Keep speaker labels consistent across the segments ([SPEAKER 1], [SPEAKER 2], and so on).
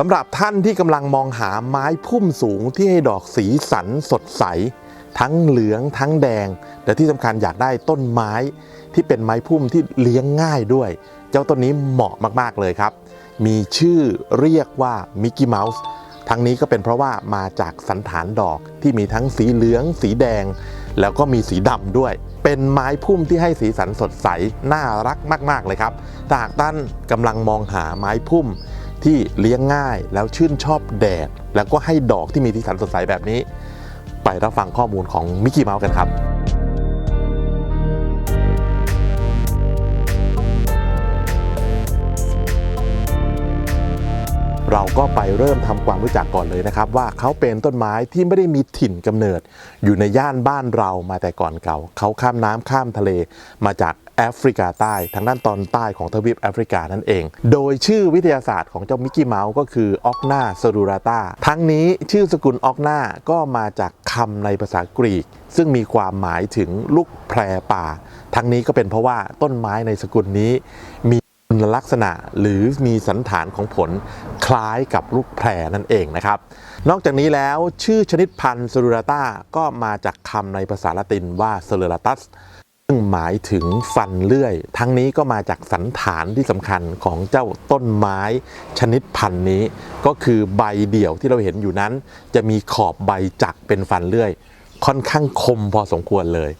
[SPEAKER 1] สำหรับท่านที่กำลังมองหาไม้พุ่มสูงที่ให้ดอกสีสันสดใส ทั้งเหลืองทั้งแดง และที่สำคัญอยากได้ต้นไม้ที่เป็นไม้พุ่มที่เลี้ยงง่ายด้วย เจ้าต้นนี้เหมาะมากๆเลยครับ มีชื่อเรียกว่ามิกกี้เมาส์ทั้งนี้ก็เป็นเพราะว่ามาจากสันฐานดอกที่มีทั้งสีเหลือง สีแดง แล้วก็มีสีดำด้วย เป็นไม้พุ่มที่ให้สีสันสดใส น่ารักมาก ๆ เลยครับถ้าหากท่านกำลังมองหาไม้พุ่ม ที่เลี้ยงง่ายแล้วชื่นชอบแดด แล้วก็ให้ดอกที่มีสีสันสดใสแบบนี้ ไปรับฟังข้อมูลของมิกกี้เมาส์กันครับ ก็ไปเริ่มทำความรู้จักก่อนเลยนะครับ ว่าเขาเป็นต้นไม้ที่ไม่ได้มีถิ่นกำเนิด อยู่ในย่านบ้านเรามาแต่ก่อนเก่า เขาข้ามน้ำข้ามทะเลมาจากแอฟริกาใต้ทางด้านตอนใต้ของทวีปแอฟริกานั่นเอง โดยชื่อวิทยาศาสตร์ของเจ้ามิกกี้เมาส์ก็คือออกนาเซรูราตาทั้งนี้ชื่อสกุลออกนาก็มาจากคำในภาษากรีก ซึ่งมีความหมายถึงลูกแพรป่า ทั้งนี้ก็เป็นเพราะว่าต้นไม้ในสกุลนี้มีคุณลักษณะหรือมีสันฐานของผล คล้ายกับลูกแพรนั่นเองนะครับ นอกจากนี้แล้วชื่อชนิดพันธุ์ s ซ r ู r าต้าก็มาจากคำในภาษาละตินว่า s ซ r ราตัสซึ่งหมายถึงฟันเลื่อย ทั้งนี้ก็มาจากสันฐานที่สำคัญของเจ้าต้นไม้ชนิดพันธุ์นี้ ก็คือใบเดี่ยวที่เราเห็นอยู่นั้น จะมีขอบใบจักเป็นฟันเลื่อย ค่อนข้างคมพอสมควรเลย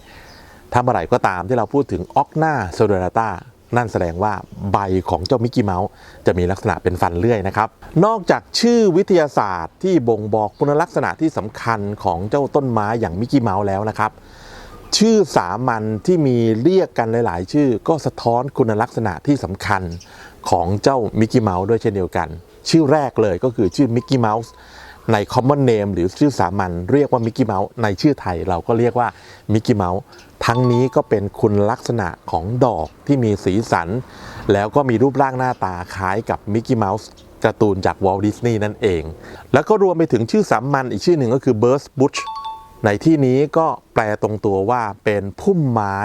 [SPEAKER 1] ถ้าเมื่อไหร่ก็ตามที่เราพูดถึงออกหน้าโซเดราตา นั่นแสดงว่าใบของเจ้ามิกกี้เมาส์จะมีลักษณะเป็นฟันเลื่อยนะครับ นอกจากชื่อวิทยาศาสตร์ที่บ่งบอกคุณลักษณะที่สำคัญของเจ้าต้นไม้อย่างมิกกี้เมาส์แล้วนะครับ ชื่อสามัญที่มีเรียกกันหลาย ๆ ชื่อ ก็สะท้อนคุณลักษณะที่สำคัญของเจ้ามิกกี้เมาส์ด้วยเช่นเดียวกัน ชื่อแรกเลยก็คือชื่อมิกกี้เมาส์ ใน common name หรือชื่อสามัญเรียกว่ามิกกี้เมาส์ในชื่อไทยเราก็เรียกว่ามิกกี้เมาส์ทั้งนี้ก็เป็นคุณลักษณะของดอกที่มีสีสัน แล้วก็มีรูปร่างหน้าตาคล้ายกับมิกกี้เมาส์การ์ตูนจากวอลดิสนีย์นั่นเอง แล้วก็รวมไปถึงชื่อสามัญอีกชื่อหนึ่งก็คือ Burst Bush ในที่นี้ก็แปลตรงตัวว่าเป็นพุ่มไม้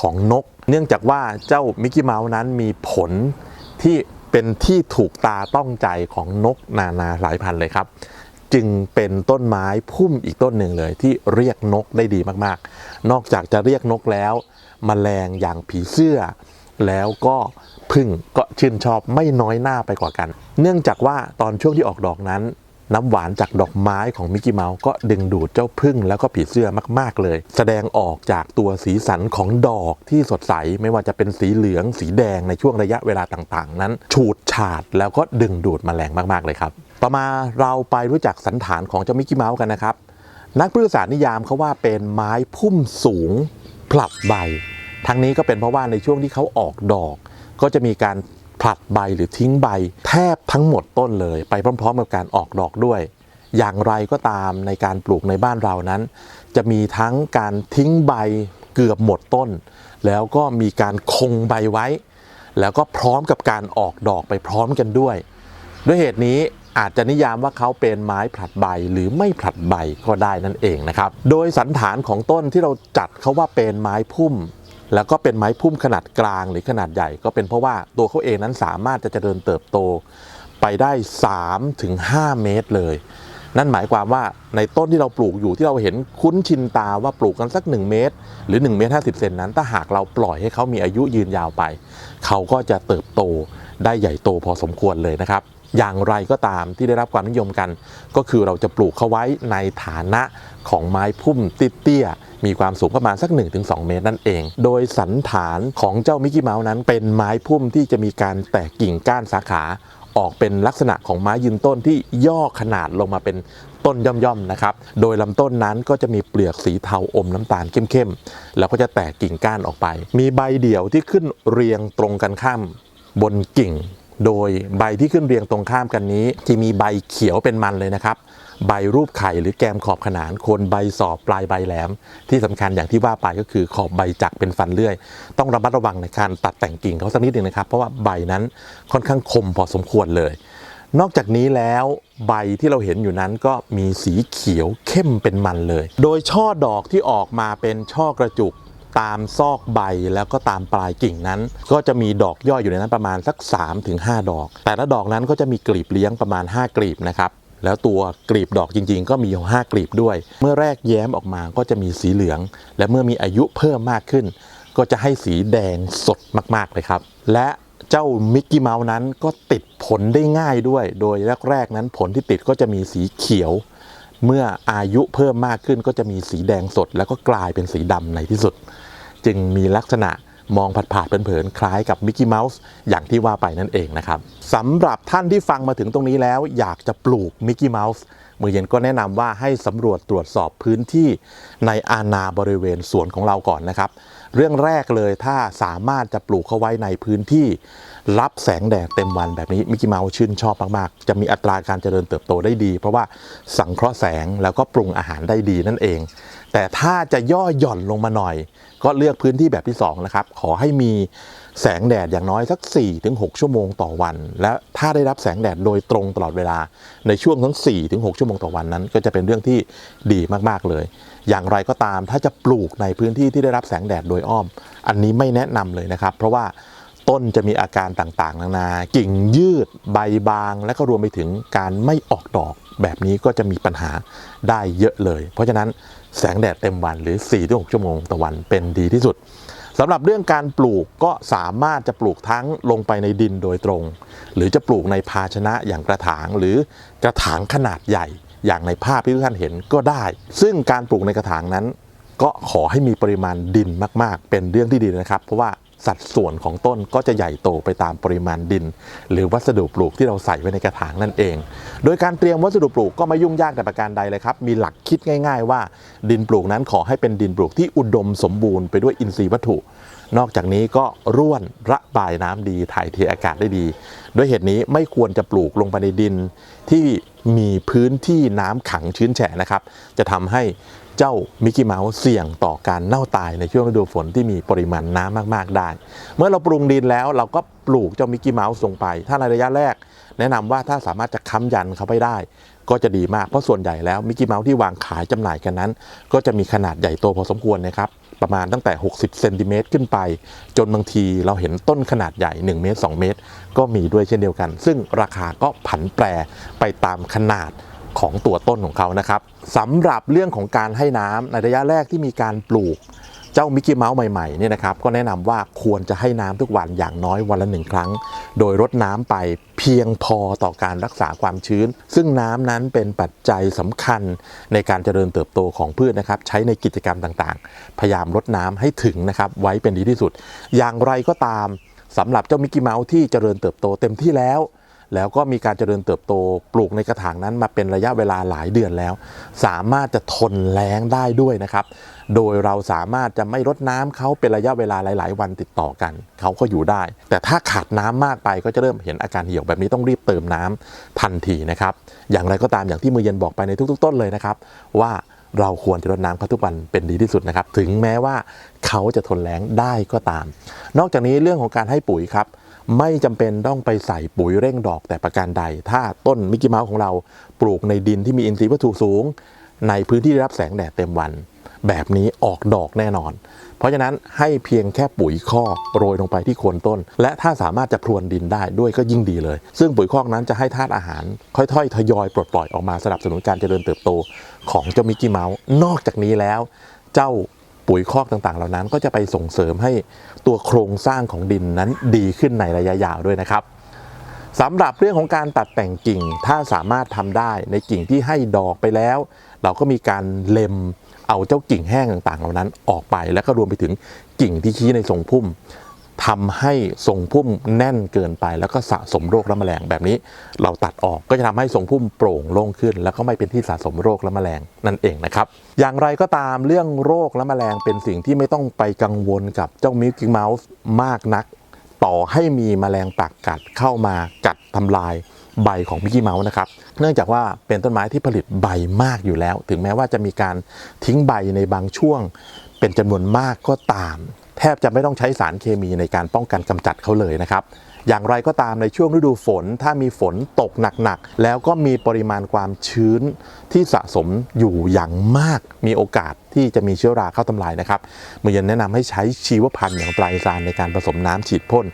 [SPEAKER 1] ของนก เนื่องจากว่าเจ้ามิกกี้เมาส์นั้นมีผลที่เป็นที่ถูกตาต้องใจของนกนานาสายพันธุ์เลยครับ จึงเป็นต้นไม้พุ่มอีกต้นหนึ่งเลยที่เรียกนกได้ดีมากๆ นอกจากจะเรียกนกแล้วมแมลงอย่างผีเสื้อ แล้วก็พึ่งก็ชื่นชอบไม่น้อยหน้าไปกว่ากัน เนื่องจากว่าตอนช่วงที่ออกดอกนั้น น้ำหวานจากดอกไม้ของมิกกี้เมาส์ก็ดึงดูดเจ้าพึ่งแล้วก็ผีเสื้อมากๆเลย แสดงออกจากตัวสีสันของดอกที่สดใสไม่ว่าจะเป็นสีเหลืองสีแดงในช่วงระยะเวลาต่างๆ นั้น ฉูดฉาดแล้วก็ดึงดูดแมลงมากๆเลยครับ ต่อมาเราไปรู้จักสันฐานของเจ้ามิกกี้เมาส์กันนะครับ นักพฤกษศาสตร์นิยามเขาว่าเป็นไม้พุ่มสูงผลัดใบ ทั้งนี้ก็เป็นเพราะว่าในช่วงที่เขาออกดอก ก็จะมีการผลัดใบหรือทิ้งใบ แทบทั้งหมดต้นเลย ไปพร้อม ๆ กับการออกดอกด้วย อย่างไรก็ตามในการปลูกในบ้านเรานั้น จะมีทั้งการทิ้งใบเกือบหมดต้น แล้วก็มีการคงใบไว้ แล้วก็พร้อมกับการออกดอกไปพร้อมกันด้วย ด้วยเหตุนี้ อาจจะนิยามว่าเขาเป็นไม้ผลัดใบหรือไม่ผลัดใบก็ได้นั่นเองนะครับ โดยสันฐานของต้นที่เราจัดเขาว่าเป็นไม้พุ่ม แล้วก็เป็นไม้พุ่มขนาดกลางหรือขนาดใหญ่ ก็เป็นเพราะว่าตัวเขาเองนั้นสามารถจะเจริญเติบโต ไปได้3ถึง5เมตรเลย นั่นหมายความว่าในต้นที่เราปลูกอยู่ที่เราเห็นคุ้นชินตาว่าปลูกกันสัก 1 เมตร หรือ1เมตร50เซนนั้น ถ้าหากเราปล่อยให้เขามีอายุยืนยาวไป เขาก็จะเติบโตได้ใหญ่โตพอสมควรเลยนะครับ อย่างไรก็ตามที่ได้รับความนิยมกัน ก็คือเราจะปลูกเขาไว้ในฐานะของไม้พุ่มติเตี้ยมีความสูงประมาณสัก 1-2 เมตรนั่นเอง โดยสันฐานของเจ้ามิกกี้เมาส์นั้น เป็นไม้พุ่มที่จะมีการแตกกิ่งก้านสาขาออกเป็นลักษณะของไม้ยืนต้นที่ย่อขนาดลงมาเป็นต้นย่อมๆนะครับ โดยลำต้นนั้นก็จะมีเปลือกสีเทาอมน้ำตาลเข้มๆ แล้วก็จะแตกกิ่งก้านออกไป มีใบเดี่ยวที่ขึ้นเรียงตรงกันข้ามบนกิ่ง โดยใบที่ขึ้นเรียงตรงข้ามกันนี้จะมีใบเขียวเป็นมันเลยนะครับ ใบรูปไข่หรือแกมขอบขนานโคนใบสอบปลายใบแหลม ที่สำคัญอย่างที่ว่าไปก็คือขอบใบจักเป็นฟันเลื่อย ต้องระมัดระวังในการตัดแต่งกิ่งเขาสักนิดหนึ่งนะครับ เพราะว่าใบนั้นค่อนข้างคมพอสมควรเลย นอกจากนี้แล้วใบที่เราเห็นอยู่นั้นก็มีสีเขียวเข้มเป็นมันเลย โดยช่อดอกที่ออกมาเป็นช่อกระจุก ตามซอกใบแล้วก็ตามปลายกิ่งนั้น ก็จะมีดอกย่อยอยู่ในนั้นประมาณสัก 3-5 ดอก แต่ละดอกนั้นก็จะมีกลีบเลี้ยงประมาณ 5 กลีบนะครับแล้วตัวกลีบดอกจริงๆ ก็มีอยู่5กลีบด้วย เมื่อแรกแย้มออกมาก็จะมีสีเหลือง และเมื่อมีอายุเพิ่มมากขึ้น ก็จะให้สีแดงสดมากๆเลยครับ และเจ้ามิกกี้เมาส์นั้นก็ติดผลได้ง่ายด้วย โดยแรกๆนั้นผลที่ติดก็จะมีสีเขียว เมื่ออายุเพิ่มมากขึ้นก็จะมีสีแดงสด แล้วก็กลายเป็นสีดำในที่สุด จึงมีลักษณะมองผัดๆเผินๆคล้ายกับมิกกี้เมาส์อย่างที่ว่าไปนั่นเองนะครับสำหรับท่านที่ฟังมาถึงตรงนี้แล้ว อยากจะปลูกมิกกี้เมาส์ มือเย็นก็แนะนำว่าให้สำรวจตรวจสอบพื้นที่ในอาณาบริเวณสวนของเราก่อนนะครับ เรื่องแรกเลยถ้าสามารถจะปลูกเขาไว้ในพื้นที่รับแสงแดดเต็มวันแบบนี้มิกกี้เมาส์ชื่นชอบมากๆ จะมีอัตราการเจริญเติบโตได้ดี เพราะว่าสังเคราะห์แสงแล้วก็ปรุงอาหารได้ดีนั่นเอง แต่ถ้าจะย่อหย่อนลงมาหน่อย ก็เลือกพื้นที่แบบที่2นะครับขอให้มี แสงแดดอย่างน้อยสัก 4-6 ชั่วโมงต่อวัน และถ้าได้รับแสงแดดโดยตรงตลอดเวลาในช่วงทั้ง 4-6 ชั่วโมงต่อวันนั้น ก็จะเป็นเรื่องที่ดีมากๆเลย อย่างไรก็ตามถ้าจะปลูกในพื้นที่ที่ได้รับแสงแดดโดยอ้อม อันนี้ไม่แนะนำเลยนะครับ เพราะว่าต้นจะมีอาการต่างๆ นานา กิ่งยืดใบบาง และก็รวมไปถึงการไม่ออกดอกแบบนี้ก็จะมีปัญหาได้เยอะเลย เพราะฉะนั้นแสงแดดเต็มวันหรือ 4-6 ชั่วโมงต่อวันเป็นดีที่สุด สำหรับเรื่องการปลูกก็สามารถจะปลูกทั้งลงไปในดินโดยตรง หรือจะปลูกในภาชนะอย่างกระถางหรือกระถางขนาดใหญ่ อย่างในภาพที่ทุกท่านเห็นก็ได้ ซึ่งการปลูกในกระถางนั้น ก็ขอให้มีปริมาณดินมาก ๆ เป็นเรื่องที่ดีนะครับ เพราะว่า สัดส่วนของต้นก็จะใหญ่โตไปตามปริมาณดิน หรือวัสดุปลูกที่เราใส่ไว้ในกระถางนั่นเอง โดยการเตรียมวัสดุปลูกก็ไม่ยุ่งยากแต่ประการใดเลยครับ มีหลักคิดง่าย ๆ ว่า ดินปลูกนั้นขอให้เป็นดินปลูกที่อุดมสมบูรณ์ไปด้วยอินทรีย์วัตถุ นอกจากนี้ก็ร่วนระบายน้ำดีถ่ายเทอากาศได้ดี ด้วยเหตุนี้ไม่ควรจะปลูกลงไปในดินที่มีพื้นที่น้ำขังชื้นแฉะนะครับ จะทำให้ เจ้ามิกกี้เมาส์เสี่ยงต่อการเน่าตายในช่วงฤดูฝนที่มีปริมาณน้ำมากๆได้ เมื่อเราปรุงดินแล้วเราก็ปลูกเจ้ามิกกี้เมาส์ลงไป ถ้าในระยะแรก แนะนำว่าถ้าสามารถจะค้ำยันเขาไปได้ ก็จะดีมากเพราะส่วนใหญ่แล้วมิกกี้เมาส์ที่วางขายจำหน่ายกันนั้น ก็จะมีขนาดใหญ่โตพอสมควรนะครับประมาณตั้งแต่ 60เซนติเมตรขึ้นไป จนบางทีเราเห็นต้นขนาดใหญ่ 1 เมตร 2 เมตร ก็มีด้วยเช่นเดียวกัน ซึ่งราคาก็ผันแปรไปตามขนาด ของตัวต้นของเขานะครับสำหรับเรื่องของการให้น้ำในระยะแรกที่มีการปลูกเจ้ามิกกี้เมาส์ใหม่ๆเนี่ยนะครับก็แนะนำว่าควรจะให้น้ำทุกวันอย่างน้อยวันละหนึ่งครั้ง โดยรดน้ำไปเพียงพอต่อการรักษาความชื้น ซึ่งน้ำนั้นเป็นปัจจัยสำคัญในการเจริญเติบโตของพืชนะครับ ใช้ในกิจกรรมต่างๆ พยายามรดน้ำให้ถึงนะครับ ไว้เป็นดีที่สุด อย่างไรก็ตามสำหรับเจ้ามิกกี้เมาส์ที่เจริญเติบโตเต็มที่แล้ว แล้วก็มีการเจริญเติบโตปลูกในกระถางนั้นมาเป็นระยะเวลาหลายเดือนแล้ว สามารถจะทนแล้งได้ด้วยนะครับ โดยเราสามารถจะไม่รดน้ำเขาเป็นระยะเวลาหลาย ๆ วันติดต่อกัน เขาก็อยู่ได้ แต่ถ้าขาดน้ำมากไปก็จะเริ่มเห็นอาการเหี่ยวแบบนี้ต้องรีบเติมน้ำทันทีนะครับ อย่างไรก็ตามอย่างที่มือเย็นบอกไปในทุก ๆ ต้นเลยนะครับว่าเราควรจะรดน้ำเขาทุกวันเป็นดีที่สุดนะครับ ถึงแม้ว่าเขาจะทนแล้งได้ก็ตาม นอกจากนี้เรื่องของการให้ปุ๋ยครับ ไม่จำเป็นต้องไปใส่ปุ๋ยเร่งดอกแต่ประการใด ถ้าต้นมิกกี้เมาส์ของเราปลูกในดินที่มีอินทรีย์วัตถุสูง ในพื้นที่ได้รับแสงแดดเต็มวัน แบบนี้ออกดอกแน่นอน เพราะฉะนั้นให้เพียงแค่ปุ๋ยคอกโรยลงไปที่โคนต้น และถ้าสามารถจะพรวนดินได้ด้วยก็ยิ่งดีเลย ซึ่งปุ๋ยคอกนั้นจะให้ธาตุอาหาร ค่อยๆ ทยอยปลดปล่อยออกมาสนับสนุนการเจริญเติบโตของเจ้ามิกกี้เมาส์นอกจากนี้แล้ว เจ้า ปุ๋ยคอกต่างๆ เหล่านั้น ก็จะไปส่งเสริมให้ตัวโครงสร้างของดินนั้นดีขึ้นในระยะยาวด้วยนะครับสำหรับเรื่องของการตัดแต่งกิ่งถ้าสามารถทำได้ในกิ่งที่ให้ดอกไปแล้ว เราก็มีการเล็มเอาเจ้ากิ่งแห้งต่างๆ เหล่านั้นออกไป แล้วก็รวมไปถึงกิ่งที่ชี้ในทรงพุ่ม ทำให้ทรงพุ่มแน่นเกินไปแล้วก็สะสมโรคและแมลงแบบนี้ เราตัดออกก็จะทำให้ทรงพุ่มโปร่งโล่งขึ้น แล้วก็ไม่เป็นที่สะสมโรคและแมลงนั่นเองนะครับ อย่างไรก็ตามเรื่องโรคและแมลงเป็นสิ่งที่ไม่ต้องไปกังวลกับเจ้ามิลกี้เมาส์มากนัก ต่อให้มีแมลงปากกัดเข้ามากัดทำลายใบของมิกกี้เมาส์นะครับเนื่องจากว่าเป็นต้นไม้ที่ผลิตใบมากอยู่แล้ว ถึงแม้ว่าจะมีการทิ้งใบในบางช่วง เป็นจำนวนมากก็ตาม แทบจะไม่ต้องใช้สารเคมีในการป้องกันกำจัดเขาเลยนะครับ อย่างไรก็ตามในช่วงฤดูฝน ถ้ามีฝนตกหนักๆ แล้วก็มีปริมาณความชื้นที่สะสมอยู่อย่างมาก มีโอกาสที่จะมีเชื้อราเข้าทำลายนะครับมือเย็นแนะนำให้ใช้ชีวพันธุ์อย่างไตรซานในการผสมน้ำฉีดพ่น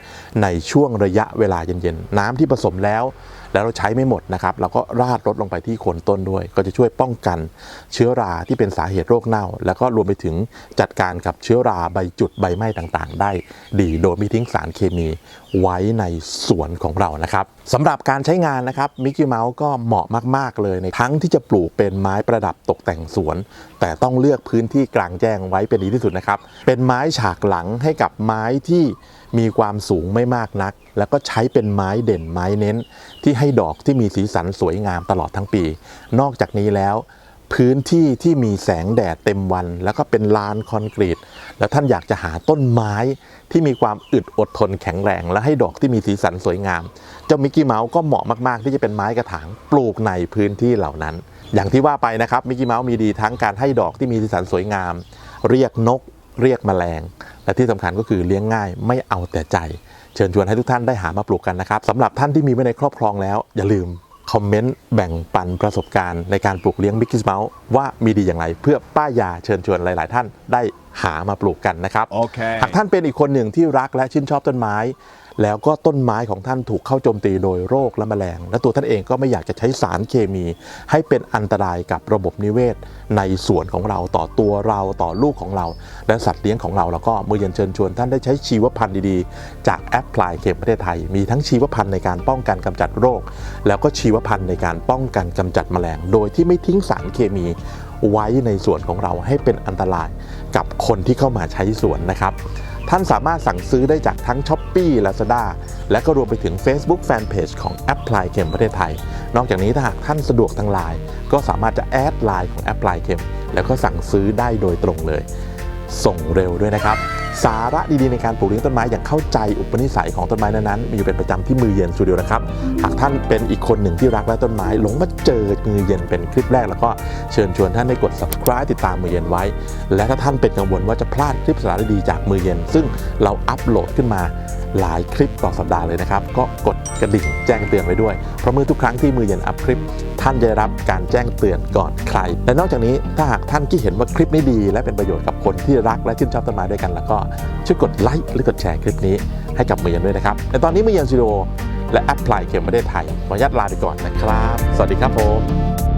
[SPEAKER 1] ในช่วงระยะเวลาเย็นๆ น้ำที่ผสมแล้ว แล้วเราใช้ไม่หมดนะครับเราก็ราดลดลงไปที่โคนต้นด้วย ก็จะช่วยป้องกันเชื้อราที่เป็นสาเหตุโรคเน่า แล้วก็รวมไปถึงจัดการกับเชื้อราใบจุดใบไหม้ต่างๆ ได้ ดีโดยไม่ทิ้งสารเคมีไว้ในสวนของเรานะครับสำหรับการใช้งานนะครับมิกกี้เมาส์ก็เหมาะมาก ๆ เลยในทั้งที่จะปลูกเป็นไม้ประดับตกแต่งสวน แต่ต้องเลือกพื้นที่กลางแจ้งไว้เป็นดีที่สุดนะครับเป็นไม้ฉากหลังให้กับไม้ที่ มีความสูงไม่มากนัก แล้วก็ใช้เป็นไม้เด่นไม้เน้น ที่ให้ดอกที่มีสีสันสวยงามตลอดทั้งปี นอกจากนี้แล้วพื้นที่ที่มีแสงแดดเต็มวัน แล้วก็เป็นลานคอนกรีต แล้วท่านอยากจะหาต้นไม้ที่มีความอึดอดทนแข็งแรง และให้ดอกที่มีสีสันสวยงาม เจ้ามิกกี้เมาส์ก็เหมาะมาก ๆ ที่จะเป็นไม้กระถางปลูกในพื้นที่เหล่านั้น อย่างที่ว่าไปนะครับมิกกี้เมาส์มีดีทั้งการให้ดอกที่มีสีสันสวยงาม เรียกนก เรียกแมลง และที่สำคัญก็คือเลี้ยงง่ายไม่เอาแต่ใจ เชิญชวนให้ทุกท่านได้หามาปลูกกันนะครับสำหรับท่านที่มีไว้ในครอบครองแล้ว อย่าลืมคอมเมนต์แบ่งปันประสบการณ์ในการปลูกเลี้ยงมิกกี้เมาส์ว่ามีดีอย่างไร เพื่อป้ายยาเชิญชวนหลาย ๆ ท่านได้หามาปลูกกันนะครับ
[SPEAKER 2] Okay.
[SPEAKER 1] หากท่านเป็นอีกคนหนึ่งที่รักและชื่นชอบต้นไม้ แล้วก็ต้นไม้ของท่านถูกเข้าโจมตีโดยโรคและแมลง และตัวท่านเองก็ไม่อยากจะใช้สารเคมี ให้เป็นอันตรายกับระบบนิเวศ ในสวนของเราต่อตัวเราต่อลูกของเรา และสัตว์เลี้ยงของเราแล้วก็มือเย็นเชิญชวนท่านได้ใช้ชีวพันธุ์ดีๆ จากแอปพลายเข็มประเทศไทย มีทั้งชีวพันธุ์ในการป้องกันกำจัดโรค แล้วก็ชีวพันธุ์ในการป้องกันกำจัดแมลง โดยที่ไม่ทิ้งสารเคมีไว้ในสวนของเราให้เป็นอันตรายกับคนที่เข้ามาใช้สวนนะครับ ท่านสามารถสั่งซื้อได้จากทั้ง s h อ p e e Lazada และก็รวมไปถึง Facebook Fanpage ของ Apply เข็มประเทศไทย นอกจากนี้ถ้าหากท่านสะดวกทางไลน์ก็สามารถจะแอดไลน์ของ Apply เข็มแล้วก็สั่งซื้อได้โดยตรงเลย ส่งเร็วด้วยนะครับ สาระดีๆในการปลูกเลี้ยงต้นไม้อย่างเข้าใจอุปนิสัยของต้นไม้นั้นๆมีอยู่เป็นประจำที่มือเย็นสตูดิโอนะครับ หากท่านเป็นอีกคนหนึ่งที่รักและต้นไม้หลงมาเจอมือเย็นเป็นคลิปแรก แล้วก็เชิญชวนท่านได้กด subscribe ติดตามมือเย็นไว้ และถ้าท่านเป็นกังวลว่าจะพลาดคลิปสาระดีๆจากมือเย็น ซึ่งเราอัปโหลดขึ้นมาหลายคลิปต่อสัปดาห์เลยนะครับก็กดกระดิ่งแจ้งเตือนไว้ด้วยเพราะเมื่อทุกครั้งที่มือเย็นอัพคลิป ท่านจะรับการแจ้งเตือนก่อนใคร และนอกจากนี้ถ้าหากท่านที่เห็นว่าคลิปนี้ดี และเป็นประโยชน์กับคนที่รักและชื่นชอบต้นไม้ด้วยกัน แล้วก็ช่วยกดไลค์หรือกดแชร์คลิปนี้ให้กับมือเย็นด้วยนะครับในตอนนี้มือเย็นซีโรและแอปพลายเข็มประเทศไทยขออนุญาตลาไปก่อนนะครับ สวัสดีครับผม